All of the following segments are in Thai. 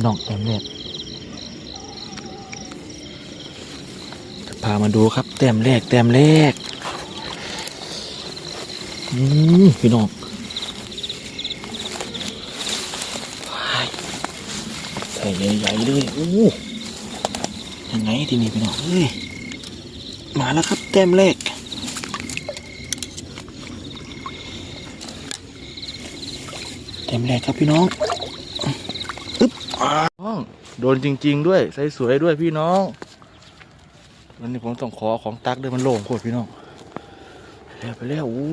พี่น้องแต้มแรกจะพามาดูครับแต้มแรกแต้มแรกอืมพี่น้องใส่ใหญ่ๆเลยโอ้ยังไงทีนี้พี่น้องเอ้ยมาแล้วครับแต้มแรกเต็มแรกครับพี่น้อง โดนจริง ๆ ด้วยใส่สวยด้วยพี่น้องวันนี้ผมต้องขอของตักด้วยมันโล่งโคตรพี่น้องไปแล้วไปแล้วอู้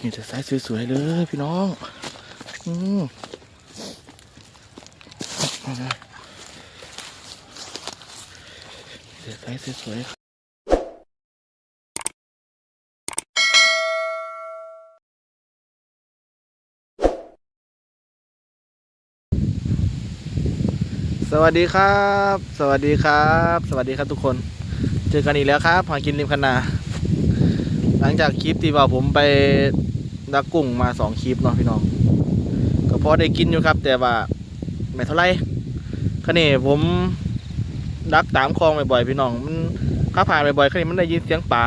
นี่จะใส่สวยๆเลยพี่น้องอืมเดี๋ยวใส่สวยๆ สวัสดีครับ สวัสดีครับ สวัสดีครับทุกคน เจอกันอีกแล้วครับหากินริมคนา หลังจากคลิปที่ว่าผมไปดักกุ้งมาสองคลิปเนาะพี่น้อง ก็พอได้กินอยู่ครับ แต่ว่าไม่เท่าไหรคันนี้ผมดักตามคลองบ่อยๆพี่น้อง มันข้าผ่านบ่อยๆคันนี้มันได้ยินเสียงป่า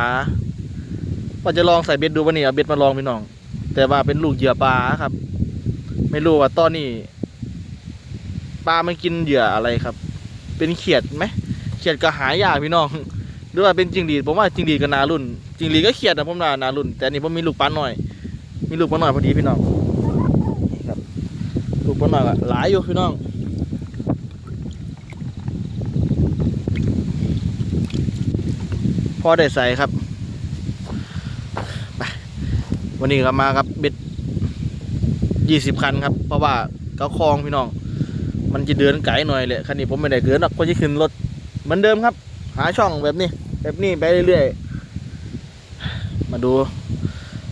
ว่าจะลองใส่เบ็ดดูวันนี้เอาเบ็ดมาลองพี่น้อง แต่ว่าเป็นลูกเหยื่อปลาครับ ไม่รู้ว่าตอนนี้ ลามันกินเหยื่ออะไรครับ เป็นเขียดไหมเขียดก็หายากพี่น้องหรือว่าเป็นจิงหรีดผมว่าจิงหรีดกับนารุ่นจิงหรีดก็เขียดนะผมว่านารุ่น แต่นี่ผมมีลูกปลาหน่อย มีลูกปลาหน่อยพอดีพี่น้องนี่ครับลูกปลาหน่อยก็หลายอยู่พี่น้องพอได้ใส่ครับไปวันนี้ก็มาครับเบ็ดยี่สิบคันครับ เพราะว่าเขาคลองพี่น้อง มันจะเดินไกลหน่อยเลยคันนี้ผมไม่ได้เกินหรอกก็จะขึ้นรถเหมือนเดิมครับ หาช่องแบบนี้ แบบนี้ไปเรื่อยๆมาดู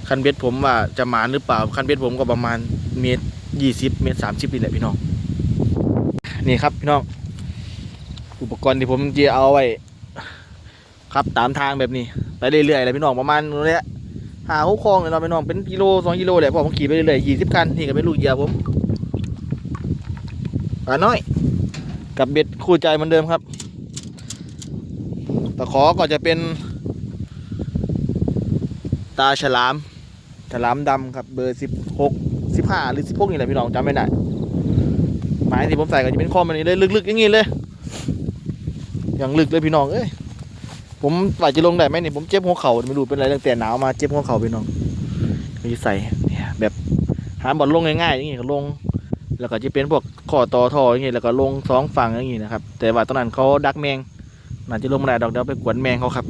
คันเบ็ดผมว่าจะหมานหรือเปล่าคันเบ็ดผมก็ประมาณเมตรยี่สิบเมตรสามสิบนี่แหละพี่น้องนี่ครับพี่น้องอุปกรณ์ที่ผมจะเอาไว้ครับตามทางแบบนี้ ไปเรื่อยๆเลยพี่น้องประมาณนี้แหละหาหุคลองเลยเราพี่น้องเป็นกิโลสองกิโลแหละเพราะผมขี่ไปเรื่อยๆยี่สิบคันนี่ก็เป็นลูกเหยื่อผม ปลาน้อย กับเบ็ดคู่ใจเหมือนเดิมครับตะขอก็จะเป็น ตาฉลาม ฉลามดำครับ เบอร์สิบหกสิบห้าหรือสิบหกนี่แหละพี่น้องจำไม่ได้หมายที่ผมใส่ก็จะเป็นข้อมันนี้เลยลึกๆอย่างนี้เลย อย่างลึกเลยพี่น้องเอ้ยผมว่าจะลงได้ไหมเนี่ยผมเจ็บหัวเข่าไม่รู้เป็นอะไรตั้งแต่หนาวมาเจ็บหัวเข่าพี่น้องมีใส่เนี่ยแบบหาบอลลงง่ายๆอย่างนี้ก็ลง แล้วก็จะเป็นพวกข้อต่อท่ออย่างงี้แล้วก็ลงสองฝั่งอย่างงี้นะครับ แต่ว่าตอนนั้นเขาดักแมงน่าจะลงมาได้ดอกเดียวไปกวนแมงเขาครับ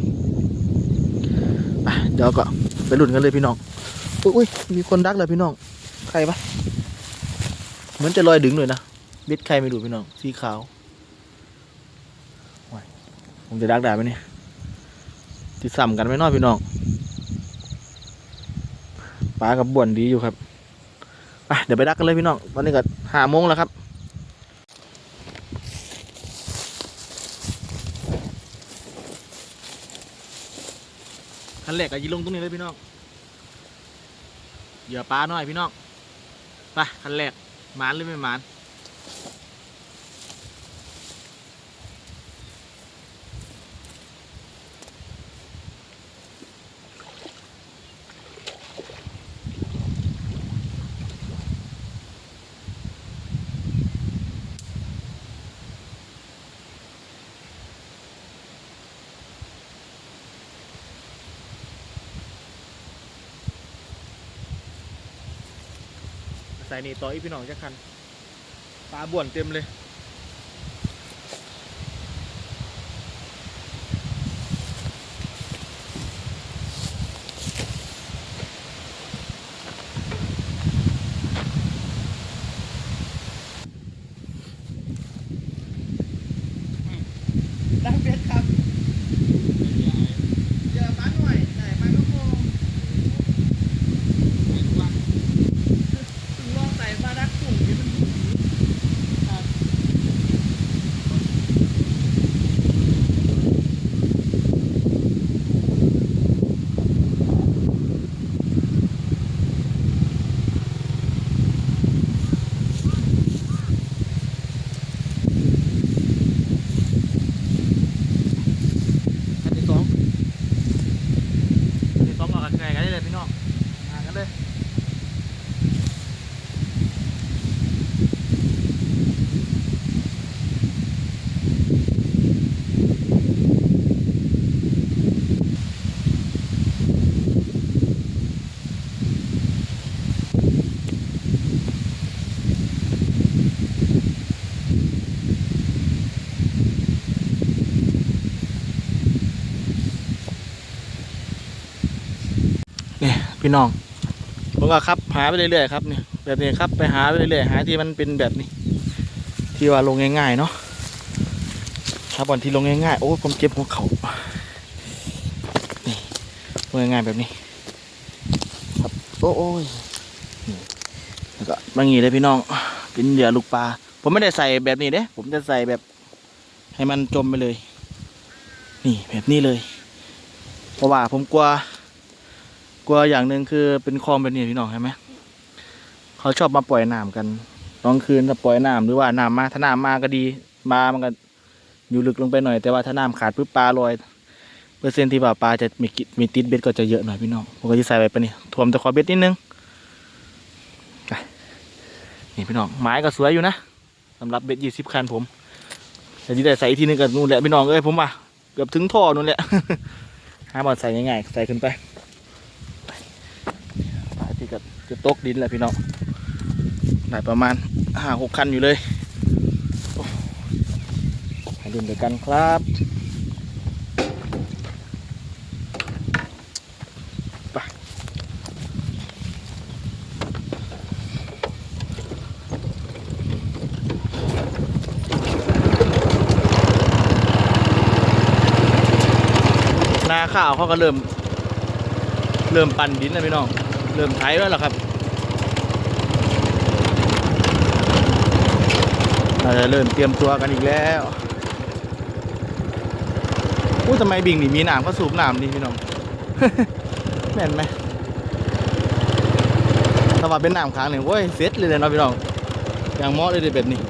เดี๋ยวก็ไปลุ้นกันเลยพี่น้องอุ้ยมีคนดักเลยพี่น้อง ใครปะเหมือนจะลอยดึงเลยนะเบ็ดใครไม่รู้พี่น้อง สีขาวผมจะดักได้ไหมเนี่ยที่ซ้ำกันไหมเน้อยพี่น้องปลากับบ่วนดีอยู่ครับ ไปเดี๋ยวไปดักกันเลยพี่น้องตอนนี้ก็ห้าโมงแล้วครับคันแรกก็ยีลงตรงนี้เลยพี่น้องเหยื่อปลาหน่อยพี่น้องไปคันแรกหมานหรือไม่หมาน นี่ต่ออีพี่น้องจะคันปลาบ่วนเต็มเลย ดังเบ็ดครับเจอปลาหน่อยใส่ปลากระพง ถึงลองใส่ปลาดักกุ้งนี่มันครับ พี่น้องผมก็ครับหาไปเรื่อยๆครับเนี่ยแบบนี้ครับไปหาไปเรื่อยๆหาที่มันเป็นแบบนี้ ที่ว่าลงง่ายๆเนาะถ้าบอลที่ลงง่ายๆโอ้ผมเจ็บหัวเข่านี่ลงง่ายๆแบบนี้ ครับโอ้โอ้ยแล้วก็บางงี้เลยพี่น้องเป็นเหยื่อลูกปลาผมไม่ได้ใส่แบบนี้เด้ผมจะใส่แบบให้มันจมไปเลย นี่แบบนี้เลย เพราะว่าผมกลัว กลัวอย่างหนึ่งคือเป็นคลองแบบนี้พี่น้องใช่ไหมเขาชอบมาปล่อยน้ำกันตอนคืนถ้าปล่อยน้ำหรือว่าน้ำมาถ้าน้ำมาก็ดีมามันก็อยู่ลึกลงไปหน่อยแต่ว่าถ้าน้ำขาดปุ๊บปลาลอยเปอร์เซ็นต์ที่ว่าปลาจะมีกิมีติดเบ็ดก็จะเยอะหน่อยพี่น้องผมก็จะใส่ไปปะนี่ถ่วมตะขอเบ็ดนิดนึงไปนี่พี่น้องไม้ก็สวยอยู่นะสำหรับเบ็ดยี่สิบคันผม แต่ที่ได้ใส่อีกทีนึงกับนู่นแหละพี่น้องเอ้ยผมอะเกือบถึงท่อนู่นแหละหาบอลใส่ง่ายๆใส่ขึ้นไป จะตกดินแหละพี่น้องได้ประมาณห้าหกคันอยู่เลยให้รุ่นเดียวกันครับไปนาข้าวเขาก็เริ่ม เริ่มปั่นดินแล้วพี่น้อง เริ่มไถแล้วล่ะครับเราจะเริ่มเตรียมตัวกันอีกแล้วอู้ทำไมบิ่งนี่มีน้ำเขาสูบน้ำนี่พี่น้องแม่นไหมถ้าว่าเป็นน้ำค้างเนี่ยโว้ยเซ็ตเลยเลยเนาะพี่น้องอย่างเหมอเลยเด็ดแบบนี้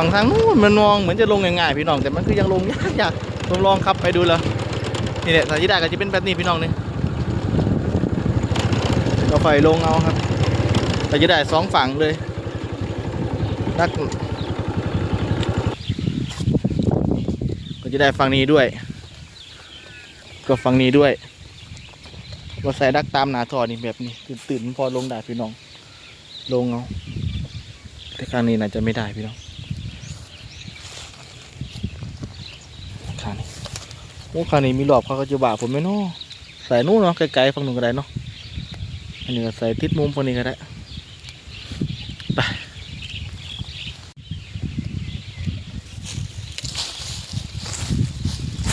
ฝั่งทางนู้นมันมองเหมือนจะลงง่ายๆพี่น้องแต่มันคือยังลงยากยากผมลองขับไปดูแล้วนี่แหละสายที่ได้ก็จะเป็นแบบนี้พี่น้องนี่เราไฟลงเอาครับเราจะได้สองฝั่งเลยนักก็จะได้ฝั่งนี้ด้วย ก็ฝั่งนี้ด้วยก็ใส่ดักตามหนาทอนี่แบบนี้ตื่นๆพอลงได้พี่น้อง ลงเอาแต่ครั้งนี้น่าจะไม่ได้พี่น้องครั้งนี้โอ้ครั้งนี้มีหลอบเขาก็จะบ่าผมไม่นอใส่นู่นเนาะไกลๆฝั่งนู้นก็ได้เนาะอันนี้ก็ใส่ทิศมุมพวกนี้ก็ได้ไป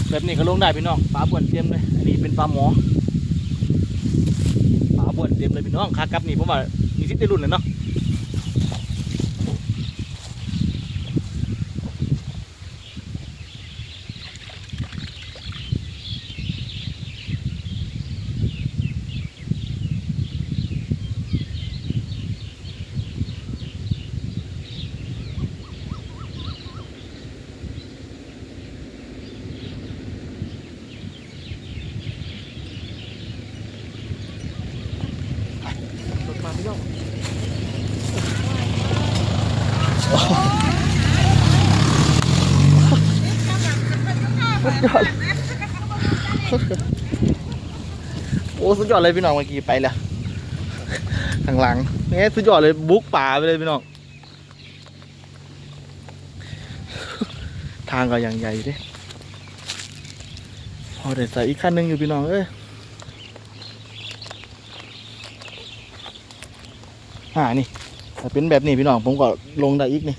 แบบนี้ก็ลงได้พี่น้องปลาบวนเต็มเลยอันนี้เป็นปลาหมอปลาบวนเต็มเลยพี่น้องขากับนี่ผมว่ามีสิทธิ์ได้รุ่นเลยเนาะ ยอดโอ้สุดยอดเลยพี่น้องเมื่อกี้ไปแล้วข้างหลังนี่สุดยอดเลยบุกป่าไปเลยพี่น้องทางก็อย่างใหญ่เด้พอเดี๋ยวใส่อีกขั้นหนึ่งอยู่พี่น้องเอ้ยอ่านี่ถ้าเป็นแบบนี้พี่น้องผมก็ลงได้อีกนี่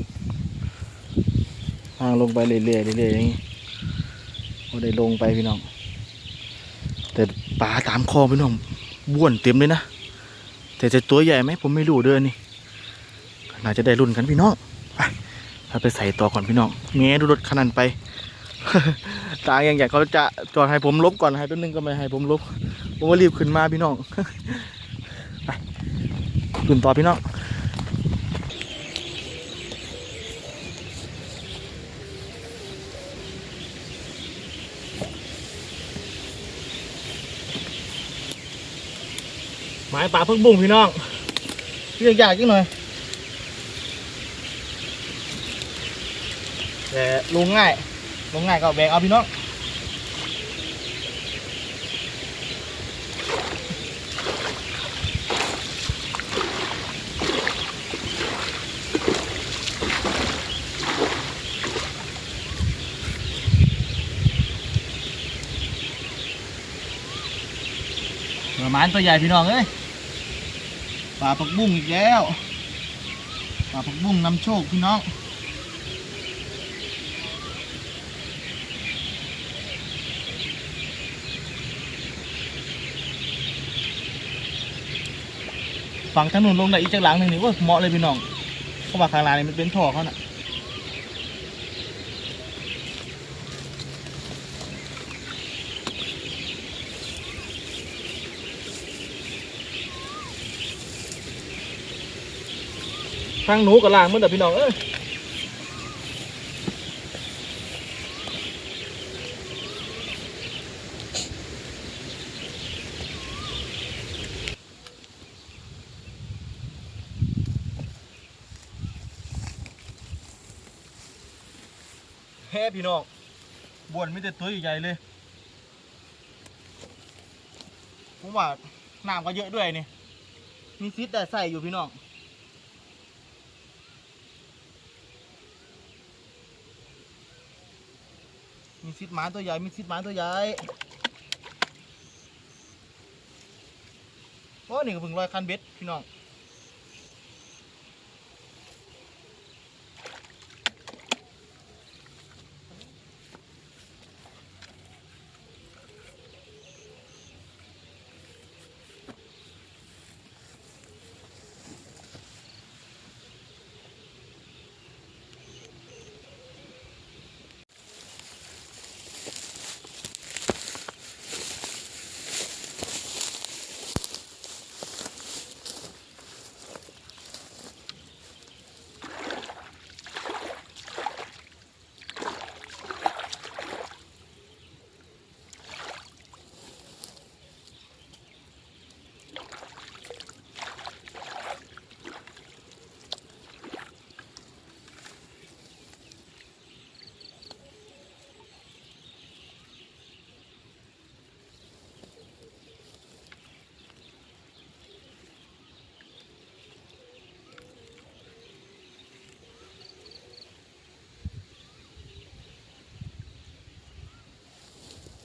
ทางลงไปเรื่อยๆเรื่อยๆอย่างนี้ พอได้ลงไปพี่น้อง แต่ปลาตามคอพี่น้องบ้วนเต็มเลยนะ แต่จะตัวใหญ่ไหมผมไม่รู้เด้อนี่น่าจะได้รุ่นกันพี่น้องไปเราไปใส่ต่อก่อนพี่น้องแง่ดูรถขนาดไป ตาอย่างใหญ่เขาจะจอดให้ผมลบก่อนให้ตัวนึงก็ไม่ให้ผมลบ ผมก็รีบขึ้นมาพี่น้องไปขึ้นต่อพี่น้อง มาปลาเพิ่งบุ้งพี่น้องเรียกยากจังหน่อยแต่ลงง่ายลงง่ายก็แบ่งเอาพี่น้องประมาณตัวใหญ่พี่น้องเอ้ย ปลาผักบุ้งอีกแล้วปลาผักบุ้งนำโชคพี่น้อง ฝั่งถนนลงได้อีกจากหลังหนึ่งนี่ว่าเหมาะเลยพี่น้อง เพราะว่าข้างล่างนี่มันเป็นท่อเขาน่ะ ทางหนูกับล่างมือเด้อพี่น้องเอ้ยแฮ่พี่น้องบวนไม่แต่ตัวใหญ่เลยผมว่าน้ำก็เยอะด้วยนี่มีซิดแต่ใส่อยู่พี่น้อง ซิดหมาตัวใหญ่มีซิดหมาตัวใหญ่โอ้นี่ก็เพิ่งลอยคันเบ็ดพี่น้อง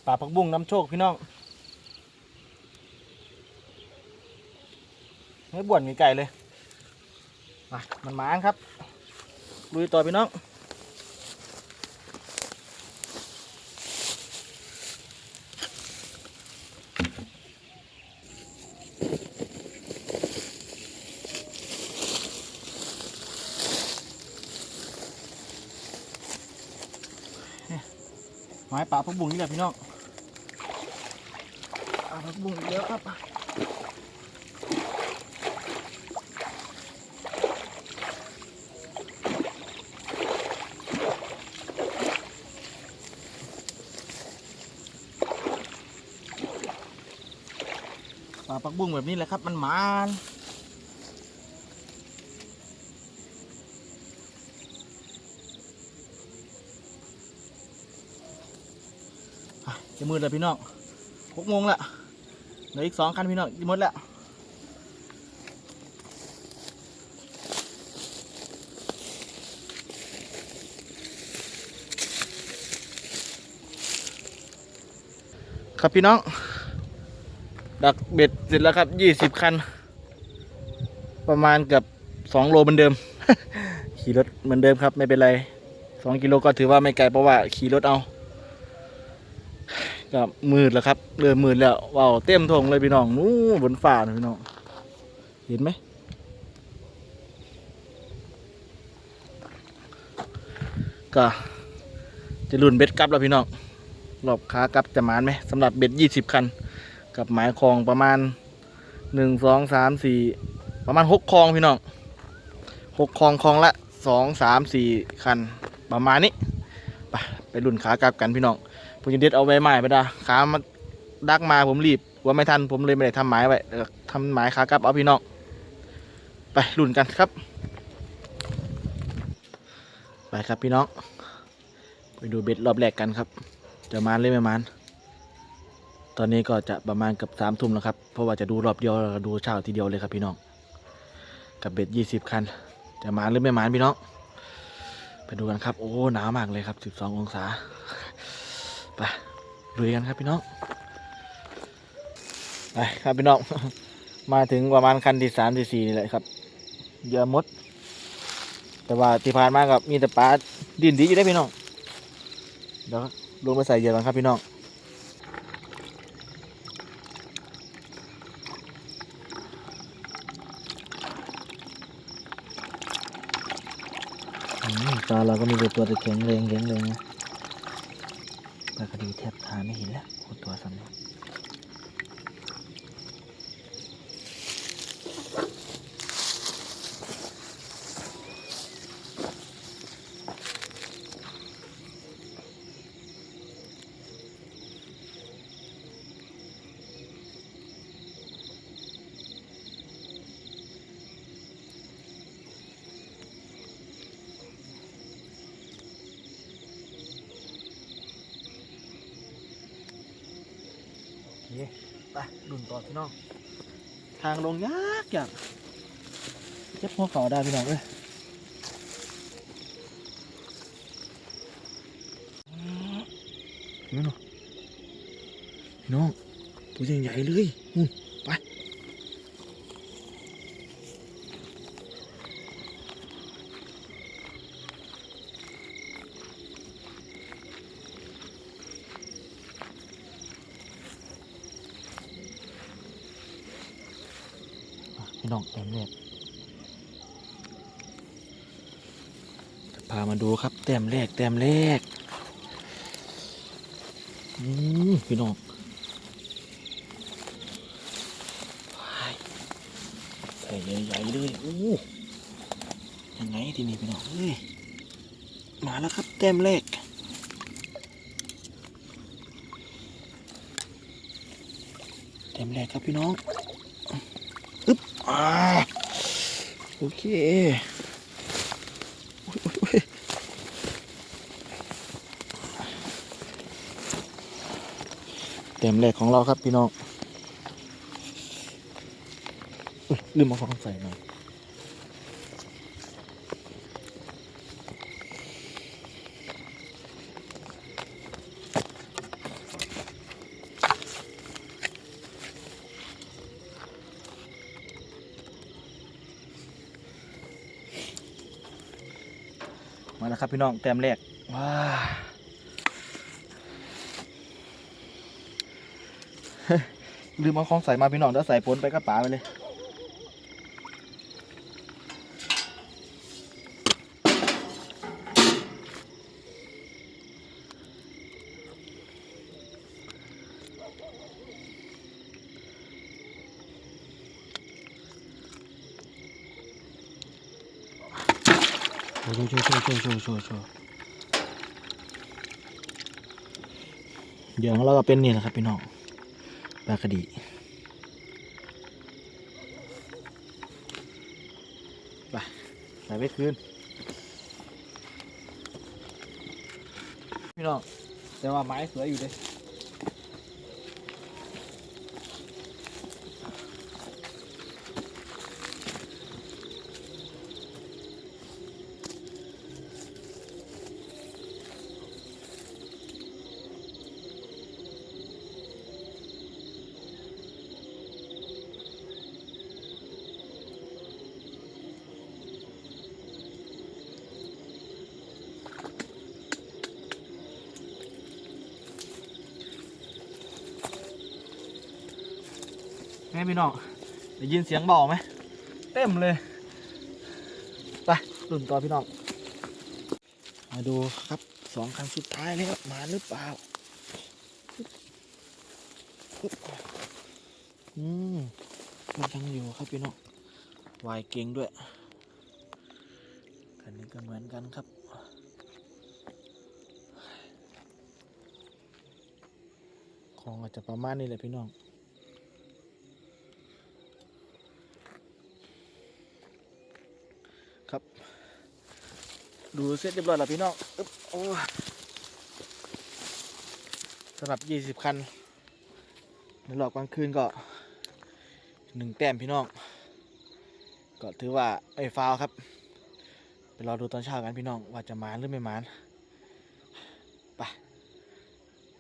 ป่าผักบุ้งน้ำโชคพี่น้องไม่บ่วนมีไก่เลยมามันหมานครับลุยต่อพี่น้องไม้ป่าผักบุ้งนี่แหละพี่น้อง ผักบุ้งอีกแล้วครับป่าผักบุ้งแบบนี้แหละครับ มันหมานจะมืดแล้วพี่น้องหกโมงละ เหลืออีกสองคันพี่น้องหมดแล้วครับพี่น้อง ดักเบ็ดเสร็จแล้วครับยี่สิบคัน ประมาณเกับสองโลเหมือนเดิม ขี่รถเหมือนเดิมครับ ไม่เป็นไรสองกิโลก็ถือว่าไม่ไกลเพราะว่าขี่รถเอา ก็มืดแล้วครับเริ่มมืดแล้วว้าวเต็มทงเลยพี่น้องนู้นบนฝ่านะพี่น้องเห็นไหมก็จะรุ่นเบ็ดกลับแล้วพี่น้องรอบขากลับจะหมานไหมสำหรับเบ็ดยี่สิบคัน กับหมายคลองประมาณหนึ่งสองสามสี่ประมาณหกคลองพี่น้องหกคลองคลองละสองสามสี่คันประมาณนี้ไปไปรุ่นขากลับกันพี่น้อง ผมจะเด็ดเอาใบไม้ไปดาขามาดักมาผมรีบว่าไม่ทันผมเลยไม่ได้ทำหมายไว้ทำหมายขากลับเอาพี่น้องไปรุ่นกันครับ ไปครับพี่น้อง ไปดูเบ็ดรอบแรกกันครับ จะมานเลยไม่มานตอนนี้ก็จะประมาณเกับสามทุ่มแล้วครับ เพราะว่าจะดูรอบเดียวดูเช้าทีเดียวเลยครับพี่น้อง กับเบ็ดยี่สิบคัน จะมานหรือไม่มานพี่น้อง ไปดูกันครับ โอ้หนาวมากเลยครับสิบสององศา ไปลุยกันครับพี่น้องไปครับพี่น้อง มาถึงประมาณคันที่สามที่สี่นี่แหละครับเยอะมด แต่ว่าที่ผ่านมากับมีแต่ปลาดินดีอยู่ได้พี่น้องเดี๋ยวลงมาใส่เหยื่อกันครับพี่น้องปลาเราก็มีแต่ตัวแต่แข็งแรงแข็งแรงนะ ระดีแทบทานไม่เห็นแล้วคนตัวสั่นเไปดุนต่อพี่น้อง ทางลงยากอย่างเจ็บหัวเข่าได้พี่น้องเลยนี่เนาะพี่น้องตัวใหญ่ๆเลยอืมไปอะพี่น้องแต้มแรกจะพามาดูครับแต้มแรกแต้มแรกพี่น้องว้ายใส่ใหญ่ๆเลยโอ้ยังไงทีนี้พี่น้องเอ้ยมาแล้วครับแต้มแรกเต็มแรกครับพี่น้องอึ๊บอ่าโอเคอุ๊ยอุ๊ยอุ๊ยเต็ มแรกของเราครับพี่น้องลืมเอาของใส่หน่อยมาแล้วครับพี่น้องเต็มแรกว้า ลืมเอาของใส่มาพี่น้องเดี๋ยวใส่ปนไปกับป๋าไปเลยโชว์โชว์โชว์โชว์โชว์โชว์โชว์เดี๋ยวเราก็เป็นนี่แหละครับพี่น้อง ลากระดีไปไปไว้คืนพี่น้องแต่ว่าไม้สวยอยู่เลย แม่พี่น้องได้ยินเสียงเบาไหมเต็มเลยไปรุ่นต่อพี่น้องมาดูครับสองคันสุดท้ายแล้วมาหรือเปล่าอืมมันยังอยู่ครับพี่น้องวายเก่งด้วยคันนี้ก็เหมือนกันครับของอาจจะประมาณนี้แหละพี่น้อง ครับ ดูเสร็จเรียบร้อยแล้วพี่น้องอึ๊บโอ้สำหรับ 20 คันในรอบกลางคืนก็หนึ่งแต้มพี่น้อง ก็ถือว่าไม่ฟาวครับ ไปรอดูตอนเช้ากันพี่น้องว่าจะมานหรือไม่มานไป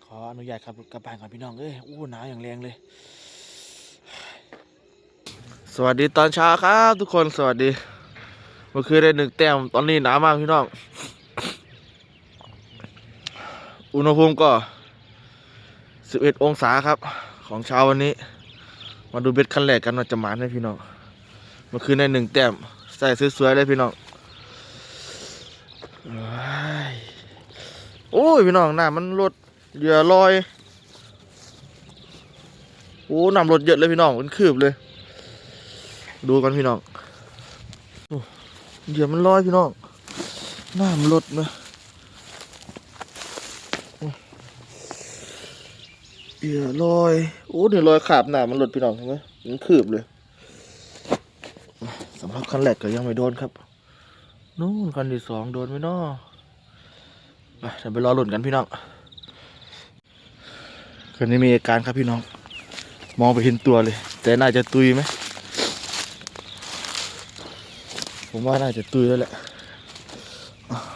ขออนุญาตครับกลับบ้านก่อนพี่น้องเอ้ยอู้หนาวอย่างแรงเลย สวัสดีตอนเช้าครับทุกคนสวัสดี เมื่อคืนได้หนึ่งแต้มตอนนี้หนาวมากพี่น้อง อุณหภูมิก็11องศาครับ ของเช้าวันนี้ มาดูเบ็ดขั้นแรกกันว่าจะหมานไหมพี่น้อง เมื่อคืนได้หนึ่งแต้มใส่สวยๆเลยพี่น้องโอ้ยพี่น้องหน้ำมันลดเหยื่อลอยโอ้น้ำลดเยอะเลยพี่น้องมันคืบเลย ดูกันพี่น้องโอ้ เหยื่อมันลอยพี่น้องน้ำลดนะโอ้เหยื่อลอยโอ้เดี๋ยวลอยขาบหนามันลดพี่น้องเห็นไหมมันคืบเลยสำหรับคันแรกก็ยังไม่โดนครับนู่นคันที่สองโดนไหมนาะไปเดี๋ยวไปรอหลุนกันพี่น้องคันนี้มีอาการครับพี่น้อง มองไปเห็นตัวเลย แต่น่าจะตุยไหม ผมว่าน่าจะตุยแล้วแหละ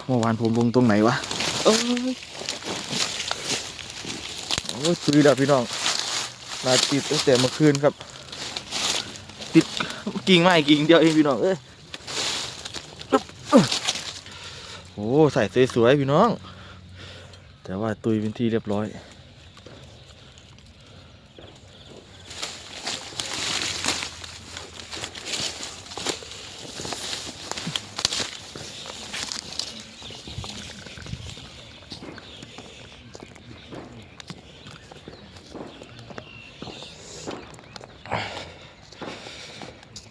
เมื่อวานผมลงตรงไหนวะเอ้ยโอ้ยตุยแล้วพี่น้องนาติดตั้งแต่เมื่อคืนครับ ติดกิ่งไม้กิ่งเดียวเองพี่น้องเอ้ยอึ๊บอึ๊บโอ้ใส่สวยๆพี่น้อง แต่ว่าตุยเป็นที่เรียบร้อย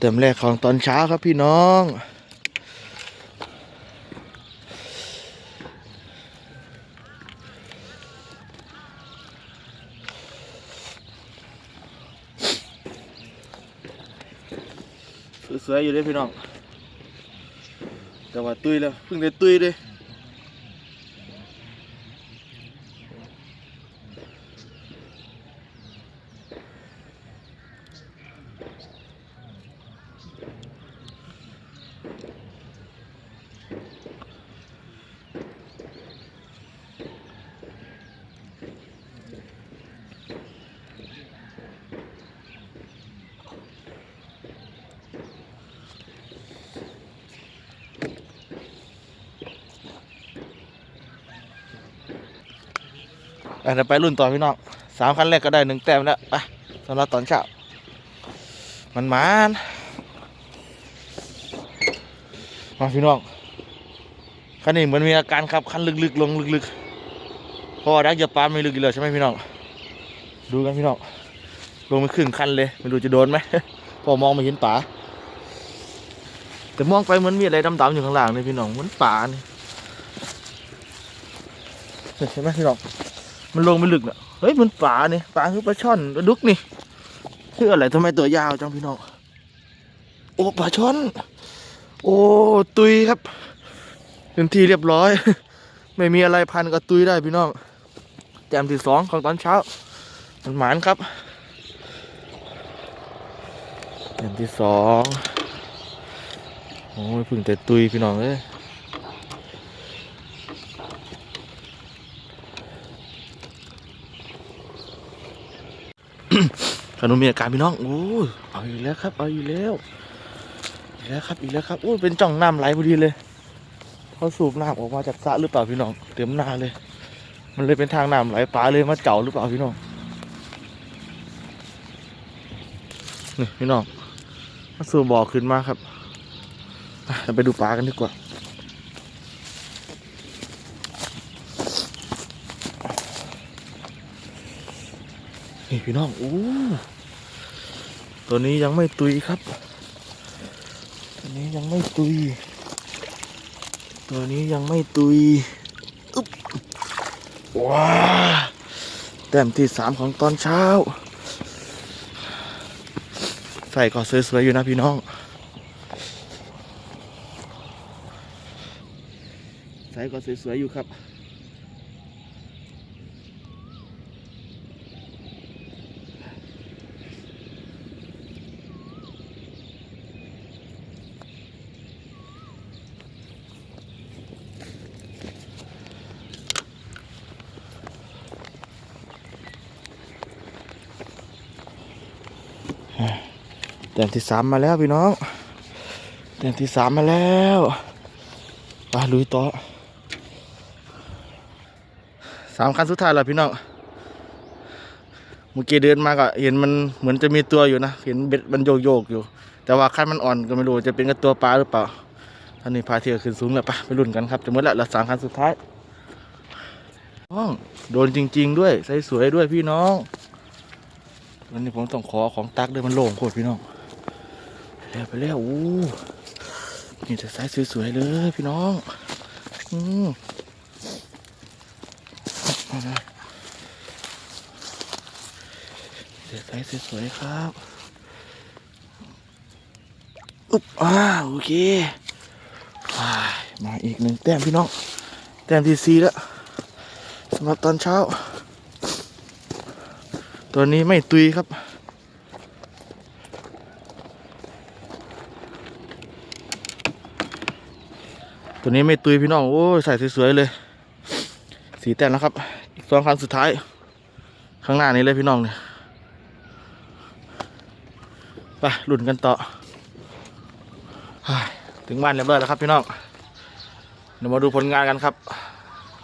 ติมแรกของตอนเช้าครับพี่น้องสวยๆอยู่เลยพี่น้อง แต่ว่าตุยแล้วเพิ่งได้ตุยเลย เดี๋ยวไปรุ่นต่อพี่น้องสามคันแรกก็ได้หนึ่งแต้มแล้วไปสำหรับตอนเช้ามันมานมาพี่น้องคันนี้เหมือนมีอาการครับคันลึกๆลงลึกๆเพราะว่าดักจะปาไม่ลึกอีกแล้วใช่ไหมพี่น้องดูกันพี่น้องลงไปครึ่งคันเลยไม่รู้จะโดนไหมพอมองไม่เห็นป่าแต่มองไปเหมือนมีอะไรดำๆอยู่ข้างล่างนี่พี่น้องเหมือนป่านี่เห็นไหมพี่น้อง มันลงไม่ลึกเน่ะเฮ้ยมันป่านี่ป่าคือปลาช่อนปลาดุกนี่คืออะไรทำไมตัวยาวจังพี่น้องโอ้ปลาช่อน โอ้ตุยครับเป็นที่เรียบร้อย ไม่มีอะไรพันกับตุยได้พี่น้องแต้มที่สองของตอนเช้ามันหมานครับแต้มที่สองโอ้ยพึ่งแต่ตุยพี่น้องเอ้ย ขนมมีอาการพี่น้องโอ้ยเอาอีกแล้วครับ เอาอีกแล้วอีกแล้วครับอีกแล้วครับโอ้ยเป็นจ่องน้ำไหลพอดีเลยเขาสูบน้ำออกมาจากสระหรือเปล่าพี่น้องเต็มนาเลย มันเลยเป็นทางน้ำไหลปลาเลยมาเจาะหรือเปล่าพี่น้องนี่พี่น้องมาสูบบ่อขึ้นมาครับเราไปดูปลากันดีกว่า พี่น้องอู้ตัวนี้ยังไม่ตุยครับ ตัวนี้ยังไม่ตุย ตัวนี้ยังไม่ตุยอึ๊บว้าแต้มที่สามของตอนเช้า ใส่ก็สวยๆอยู่นะพี่น้อง ใส่ก็สวยๆอยู่ครับ ต้มที่สามมาแล้วพี่น้องแต้มที่สามมาแล้วไปลุยต่อสามคันสุดท้ายแล้วพี่น้องเมื่อกี้เดินมาก็เห็นมันเหมือนจะมีตัวอยู่นะเห็นเบ็ดมันโยกโยกอยู่ แต่ว่าคันมันอ่อนก็ไม่รู้จะเป็นกับตัวปลาหรือเปล่าท่านนี้พาเที่ยวขึ้นสูงแล้วปะไปลุ้นกันครับจะหมดแล้วเหลือสามคันสุดท้ายน้องโดนจริง ๆ ด้วยใส่สวยด้วยพี่น้องวันนี้ผมต้องขอของตักด้วยมันโล่งโคตรพี่น้อง แล้วไปแล้วอู้นี่จะใส่สวยๆเลยพี่น้อง อืมเอมาเดี๋ยวใส่สวยๆครับ อุ๊บอ่าโอเคามาอีกหนึ่งแต้มพี่น้อง แต้มที่สี่แล้วสำหรับตอนเช้า ตัวนี้ไม่ตุยครับ นี้ไม่ตุยพี่น้องโอ้ยใส่สวยๆเลย สีแต้มแล้วครับอีกสองครั้งสุดท้าย ข้างหน้านี้เลยพี่น้องเนี่ยไปหลุ้นกันต่อถึงบ้านเรียบร้อยแล้วครับพี่น้องเดี๋ยวมาดูผลงานกันครับ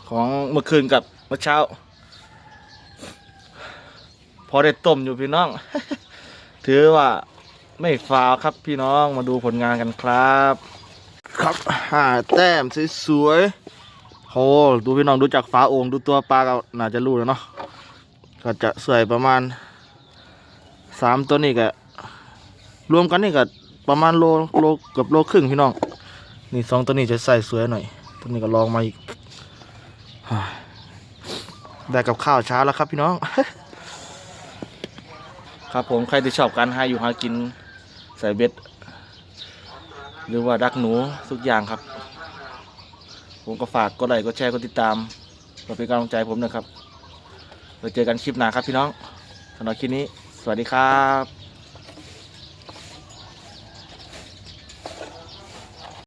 ของเมื่อคืนกับเมื่อเช้า พอได้ต้มอยู่พี่น้อง ถือว่าไม่ฟาวครับพี่น้องมาดูผลงานกันครับ ครับหาแต้มสวยๆโหดูพี่น้องดูจากฝาโอ่งดูตัวปลาก็น่าจะรู้แล้วเนาะก็จะสวยประมาณสามตัวนี้ก็รวมกันนี่ก็ประมาณโลโลเกือบโลครึ่งพี่น้อง นี่สองตัวนี้จะใส่สวยหน่อย ตัวนี้ก็ลองมาอีกได้กับข้าวเช้าแล้วครับพี่น้อง ครับผมใครที่ชอบการหาอยู่หากินใส่เบ็ด หรือว่ารักหนูทุกอย่างครับ ผมก็ฝากกดไลค์กดแชร์กดติดตามเพื่อเป็นกำลังใจผมนะครับเราเจอกันคลิปหน้าครับพี่น้องสำหรับคลิปนี้ สวัสดีครับ